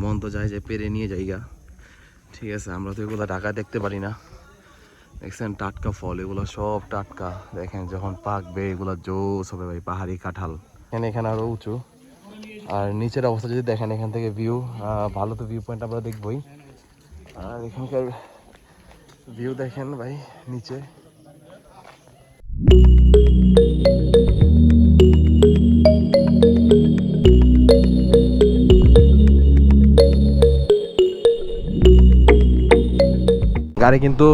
মন তো যায় যে পেরে নিয়ে যাইগা। ঠিক আছে, আমরা তো এগুলো ঢাকা দেখতে পারি না। দেখছেন, টাটকা ফল, এগুলো সব টাটকা। দেখেন, যখন পাকবে, এগুলো জোস হবে ভাই, পাহাড়ি কাঁঠাল। এখানে এখানে আরও উঁচু। আর নিচের অবস্থা যদি দেখেন, এখান থেকে ভিউ ভালো তো ভিউ পয়েন্ট আমরা দেখবই। আর এখানকার ভিউ দেখেন ভাই, নিচে। গাড়ি কিন্তু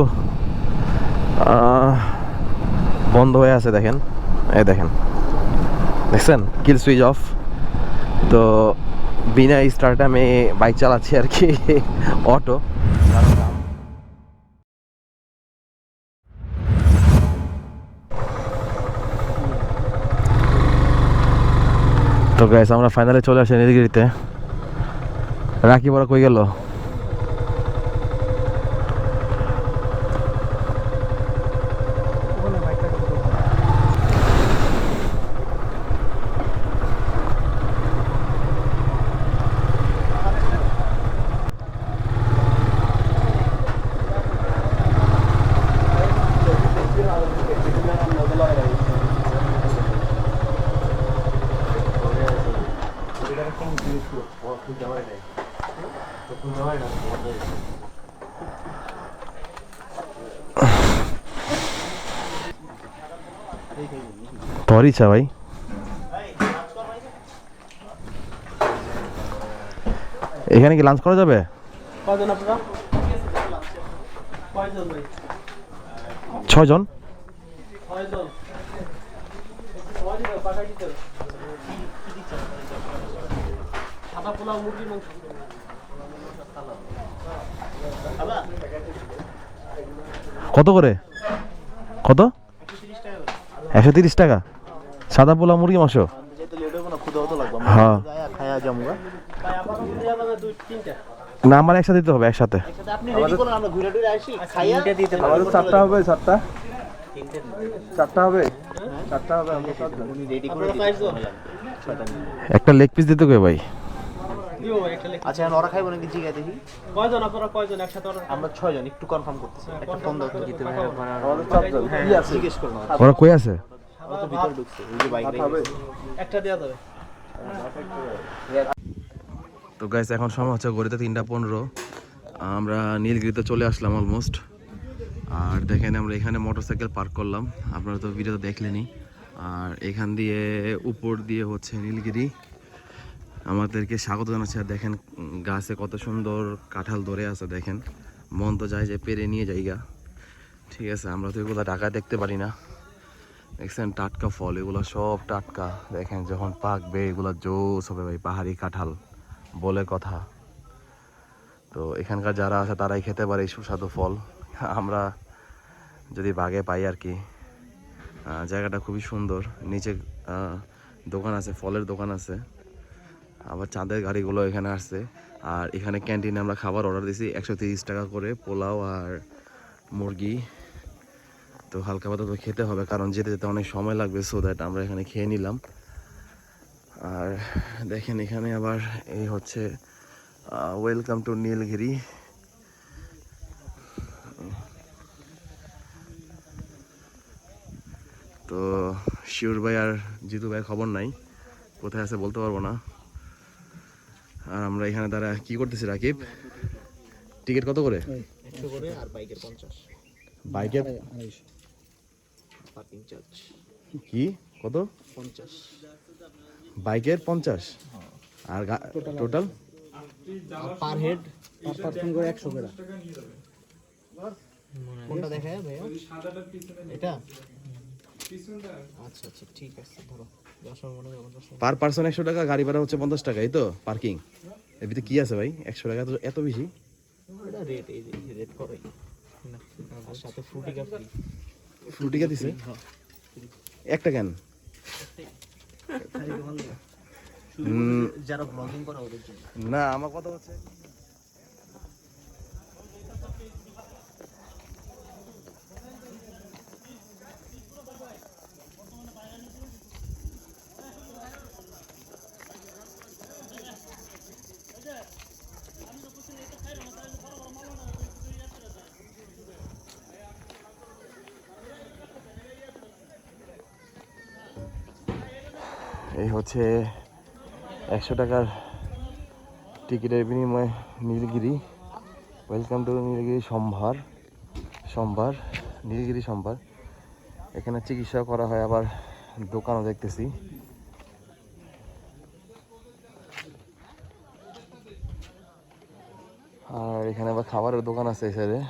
বন্ধ হয়ে আছে দেখেন। এই দেখেন। দেখছেন? কিল সুইচ অফ তো বিনা স্টার্টে আমি বাইক চালাচ্ছি আর কি অটো তো গাইস আমরা ফাইনালে চলে আসি নীলগিরিতে রাখি বড় কই গেল? তোর ইচ্ছা ভাই। এখানে কি লাঞ্চ করা যাবে? কয়জন আপনারা? কয়জন ভাই? ছয়জন? সাদা পোলাও মুরগির মাংস কত করে? কত? একশো তিরিশ টাকা। সাদা পোলা মুরগি মাংস। হ্যাঁ। না আমার একসাথে দিতে হবে একসাথে। চারটা হবে চারটা। চারটা হবে? চারটা কয়জন একটা লেগ পিস দিতে কই ভাই দিব ভাই একটা লেখ আচ্ছা এখন ওরা খাইবো নাকি জিগা দেখি? কয়জন আপনারা? কয়জন একসাথে আমরা ছয়জন একটু কনফার্ম করতেছি। একটা ফোন দাও তো ভাই আমাদের চারজন কি আছে জিজ্ঞেস করুন ওরা কই আছে? ভিতরে ঢুকছে ওই যে বাইক একটা দেওয়া যাবে। তো গাইস এখন সময় হচ্ছে গড়িতে তিনটা পনেরো। আমরা নীলগিরিতে চলে আসলাম অলমোস্ট আর দেখেন আমরা এখানে মোটরসাইকেল পার্ক করলাম। আপনারা তো ভিডিওতে দেখলেনই। আর এখান দিয়ে উপর দিয়ে হচ্ছে নীলগিরি। আমাদেরকে স্বাগত জানাচ্ছে। আর দেখেন গাছে কত সুন্দর কাঁঠাল ধরে আছে, দেখেন। মন তো যায় যে পেরে নিয়ে যাইগা ঠিক আছে, আমরা তো এগুলো ঢাকায় দেখতে পারি না। দেখছেন, টাটকা ফল, এগুলো সব টাটকা। দেখেন, যখন পাকবে, এগুলো জোস হবে ভাই, পাহাড়ি কাঁঠাল। বলে কথা। তো এখানকার যারা আছে, তারাই খেতে পারে এই সুস্বাদু ফল। আমরা যদি বাগে পাই আর কি জায়গাটা খুবই সুন্দর। নিচে দোকান আছে, ফলের দোকান আছে। আবার চাঁদের গাড়িগুলো এখানে আসছে। আর এখানে ক্যান্টিনে আমরা খাবার অর্ডার দিয়েছি একশো তিরিশ টাকা করে পোলাও আর মুরগি। তো হালকা পাতা তো খেতে হবে, কারণ যেতে যেতে অনেক সময় লাগবে সো দ্যাট আমরা এখানে খেয়ে নিলাম। আর দেখেন এখানে আবার এই হচ্ছে ওয়েলকাম টু নীলগিরি তো শিওর ভাই আর জিতু ভাই খবর নাই, কোথায় আছে বলতে পারব না। আর আমরা এখানে তারা কি করতেছি রাকিব? টিকিট কত করে? আর বাইকের? কি? কত? বাইকের পঞ্চাশ। আর total per head per person করে একশো করে। কোনটা দেখায় ভাইয়া? এটা? আচ্ছা আচ্ছা ঠিক আছে ধরো। দশটার হয় দশটার পার পার্সন একশো টাকা গাড়ি ভাড়া হচ্ছে পঞ্চাশ টাকা এই তো? পার্কিং? এর ভিতরে কি আছে ভাই? একশো টাকা তো এত বেশি? রেট এই রেট করে আর সাথে ফ্রুটিকা ফ্রি ফ্রুটিকা দিছে? একটা কেন? যারা ব্লগিং করে ওদের জন্য। না আমার কথা হচ্ছে এই হচ্ছে একশো টাকার টিকিটের বিনিময়ে নীলগিরি। ওয়েলকাম টু নীলগিরি সম্ভার। সোমবার নীলগিরি সোমবার এখানে চিকিৎসা করা হয়, আবার দোকানও দেখতেছি। আর এখানে আবার খাবারের দোকান আছে এই সাইডে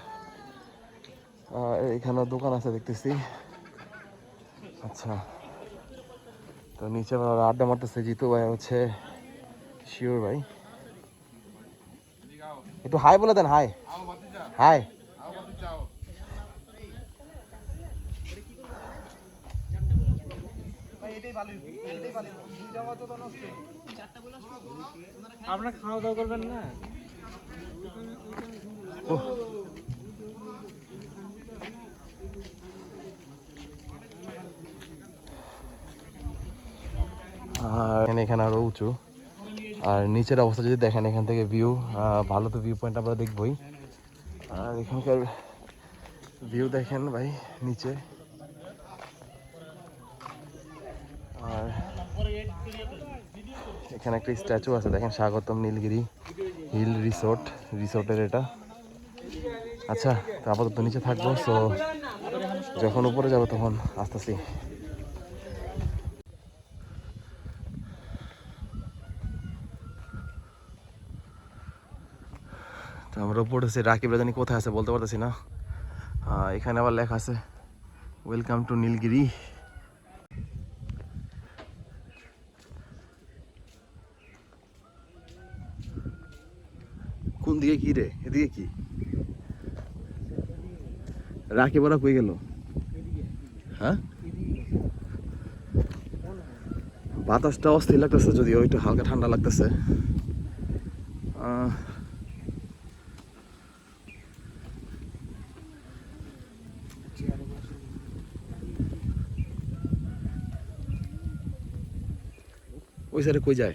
আর এখানেও দোকান আছে দেখতেছি। আচ্ছা। তো নিচে আবার আড্ডা মারতেছে জিতু ভাই হচ্ছে শিওর ভাই। একটু হাই বলে দেন হাই। হাই। আপনারা খাওয়া দাওয়া করবেন না? আর এখানে এখানে আরও উঁচু। আর নিচের অবস্থা যদি দেখেন, এখান থেকে ভিউ ভালো তো ভিউ পয়েন্ট আমরা দেখবই। আর এখানকার ভিউ দেখেন ভাই, নিচে। আর এখানে একটা স্ট্যাচু আছে, দেখেন স্বাগতম নীলগিরি হিল রিসোর্ট রিসোর্টের এটা। আচ্ছা তো আপাতত নিচে থাকব সো যখন উপরে যাব তখন আসতেছি। আমরা উপরে উঠেছি। রাকিব রাজানি কোথায় আছে বলতে পারতেছি না। এখানে আবার লেখা আছে ওয়েলকাম টু নীলগিরি কোন দিকে কি রে? এদিকে কি? রাকিব ওরা কই গেল? হ্যাঁ? বাতাসটা অস্থির লাগতেছে যদিও, একটু হালকা ঠান্ডা লাগতেছে। ওই সাইডে যায়?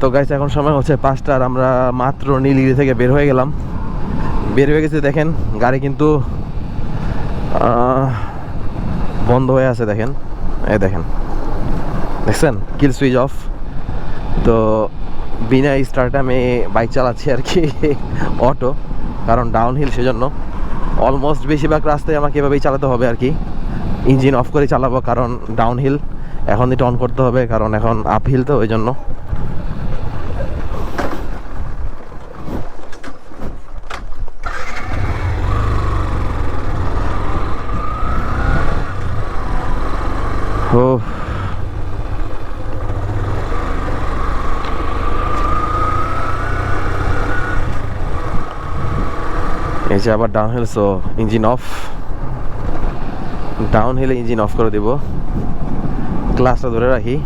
তো গাইছে এখন সময় হচ্ছে পাঁচটার। আমরা মাত্র নীলগিরি থেকে বের হয়ে গেলাম। বের হয়ে গেছে, দেখেন, গাড়ি কিন্তু বন্ধ হয়ে আছে, দেখেন। এই দেখেন। দেখছেন? কিল সুইচ অফ তো বিনা স্টার্টে আমি বাইক চালাচ্ছি আর কি অটো কারণ ডাউন হিল সেজন্য। অলমোস্ট বেশিরভাগ রাস্তায় আমাকে এভাবেই চালাতে হবে আর কি। ইঞ্জিন অফ করে চালাবো, কারণ ডাউন হিল এখন এটা অন করতে হবে, কারণ এখন আপ হিল তো ওই জন্য ও এই যে আবার down hill so engine off down হিলে ইঞ্জিন অফ করে দিব। ক্লাসটা ধরে রাখি।